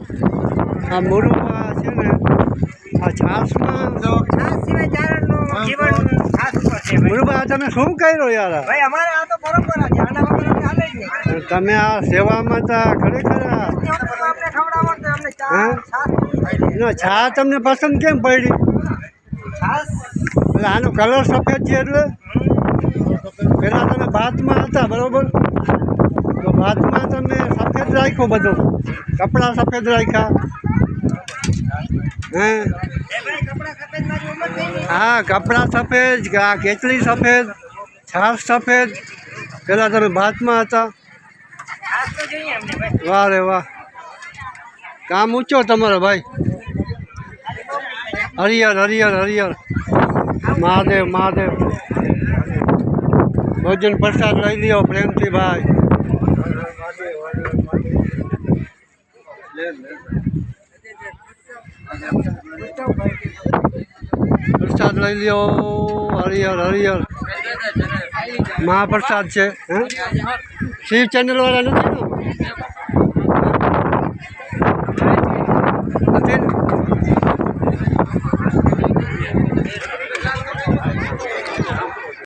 આ મુરુબા છે ને આ છાસમાં જો છાસ સિવાય ચારણનું જીવન છાસ ઉપર છે ભાઈ. મુરુબા તમે શું કર્યો યાર? ભાઈ અમારે આ તો પરંપરા છે. આના વગર અમને હાલે જ તમે આ સેવામાં તા ખરેખર આ ત્યાં તો અમને ખવડાવવાનું અમને ચા છાસ છા તમને પસંદ કેમ પડી? છાસ? એટલે આનો કલર સફેદ છે એટલે? પહેલાં તમે ભાતમાં હતા બરોબર? તો ભાતમાં તમે સફેદ રાખ્યું બધું કપડાં સફેદ રાખ્યા હે એ ભાઈ કપડાં સફેદ મારી ઉંમર થઈ ગઈ હા કપડાં સફેદ આ કેચલી સફેદ છાશ સફેદ પહેલાં તમે ભાતમાં હતા છાસ તો જોઈએ અમને ભાઈ વાહ રે વાહ કામ ઊંચો તમારો ભાઈ હરિયર હરિયર હરિયર મહાદેવ મહાદેવ ભોજન પ્રસાદ લઈ લ્યો પ્રેમથી ભાઈ પ્રસાદ લઈ લ્યો હરિયર હરિયર મહાપ્રસાદ છે હે શિવ ચેનલ વાળા નથી ને નથી ને?